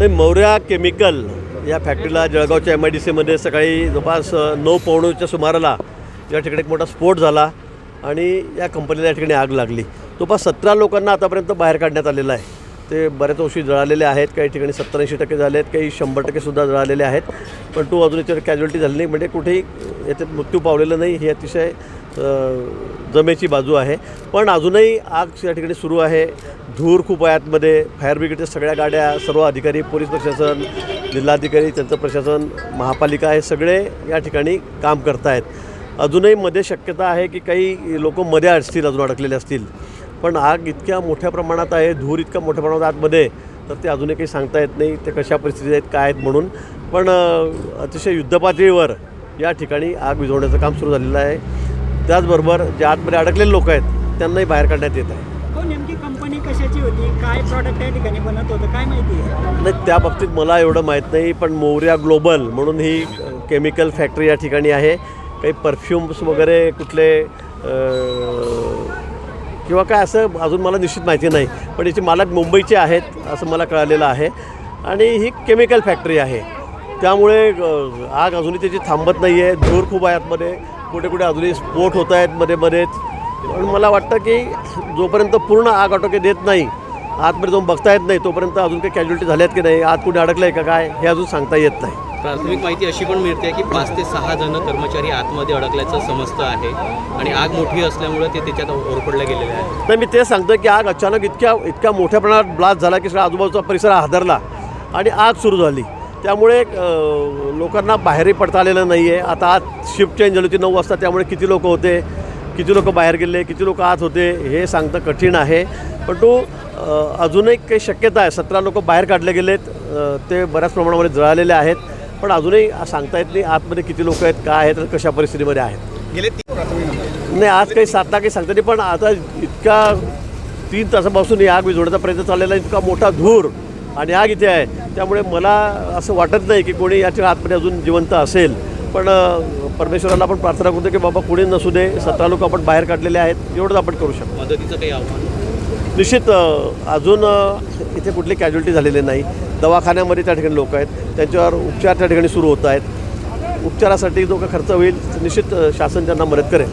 नाही मौर्या केमिकल या फॅक्टरीला जळगावच्या एम आय डी सीमध्ये सकाळी जवळपास नऊ पावणेच्या सुमाराला या ठिकाणी एक मोठा स्फोट झाला आणि या कंपनीला या ठिकाणी आग लागली. जवळपास सतरा लोकांना आतापर्यंत बाहेर काढण्यात आलेलं आहे. ते बऱ्याच वर्षी जळालेले आहेत काही ठिकाणी सत्तर ऐंशी टक्के झाले आहेत काही शंभर टक्केसुद्धा जळालेले आहेत. पण तो अजून याच्यावर कॅज्युअल्टी झाली नाही म्हणजे कुठेही याच्यात मृत्यू पावलेला नाही ही अतिशय जमेची बाजू आहे. पण अजूनही आग या ठिकाणी सुरू आहे. धूर खूप आहे आतमध्ये. फायर ब्रिगेडच्या सगळ्या गाड्या सर्व अधिकारी पोलीस प्रशासन जिल्हाधिकारी त्यांचं प्रशासन महापालिका हे सगळे या ठिकाणी काम करत आहेत अजूनही मध्ये शक्यता आहे की काही लोक मध्ये असतील अजून अडकलेले असतील. पण आग इतक्या मोठ्या प्रमाणात आहे धूर इतक्या मोठ्या प्रमाणात आतमध्ये तर ते अजूनही काही सांगता येत नाही ते कशा परिस्थितीत आहेत काय आहेत म्हणून. पण अतिशय युद्धपातळीवर या ठिकाणी आग विझवण्याचं काम सुरू झालेलं आहे. त्याचबरोबर जे आतमध्ये अडकलेले लोक आहेत त्यांनाही बाहेर काढण्यात येत आहे. कशाची होती? काय प्रॉडक्ट या ठिकाणी बनत होतं? काय माहिती आहे? नाही त्या बाबतीत मला एवढं माहीत नाही पण मोर्या ग्लोबल म्हणून ही केमिकल फॅक्टरी या ठिकाणी आहे. काही परफ्युम्स वगैरे कुठले किंवा काय असं अजून मला निश्चित माहिती नाही पण याचे मालक मुंबईचे आहेत असं मला कळालेलं आहे. आणि ही केमिकल फॅक्टरी आहे. त्यामुळे आग अजूनही त्याची थांबत नाही आहे धूर खूप आहे आतमध्ये कुठे कुठे अजूनही स्फोट होत आहेत मध्ये मध्येच पण मला वाटतं की जोपर्यंत पूर्ण आग आटोक्यात येत नाही आतमध्ये जाऊन बघता येत नाही तोपर्यंत अजून काही कॅज्युलिटी झाल्यात की नाही आत कुठे अडकलं आहे का काय हे अजून सांगता येत नाही. प्राथमिक माहिती अशी पण मिळते की पाच ते सहा जण कर्मचारी आतमध्ये अडकल्याचं समजतं आहे आणि आग मोठी असल्यामुळे ते त्याच्यात ओरपडले गेलेले आहेत. नाही मी ते सांगतो की आग अचानक इतक्या इतक्या मोठ्या प्रमाणात ब्लास्ट झाला की सगळा आजूबाजूचा परिसर हादरला आणि आग सुरू झाली. त्यामुळे लोकांना बाहेरही पडता आलेलं नाही आहे आता आत शिफ्ट चेंज झाली होती नऊ वाजता त्यामुळे किती लोक होते? किती लोक बाहेर गेले किती लोक आत होते हे सांगणं कठीण आहे. पण तो अजूनही काही शक्यता आहे. सतरा लोक बाहेर काढले गेलेत ते बऱ्याच प्रमाणामध्ये जळालेले आहेत. पण अजूनही सांगता येत नाही आतमध्ये किती लोक आहेत काय आहेत कशा परिस्थितीमध्ये आहेत. गेले नाही आज काही साधता काही सांगता नाही पण आता इतका तीन तासापासून ही आग विझवण्याचा प्रयत्न चाललेला आहे इतका मोठा धूर आणि आग इथे आहे. त्यामुळे मला असं वाटत नाही की कोणी याच्या आतमध्ये अजून जिवंत असेल. पण परमेश्वराला आपण प्रार्थना करतो की बाबा कोणी नसू दे सतरा लोक आपण बाहेर काढलेले आहेत एवढंच आपण करू शकतो. मदतीचं काही आव्हान? निश्चित अजून इथे कुठली कॅज्युलिटी झालेली नाही. दवाखान्यामध्ये त्या ठिकाणी लोक आहेत त्यांच्यावर उपचार त्या ठिकाणी सुरू होत आहेत. उपचारासाठी जो काही खर्च होईल निश्चित शासन त्यांना मदत करेल.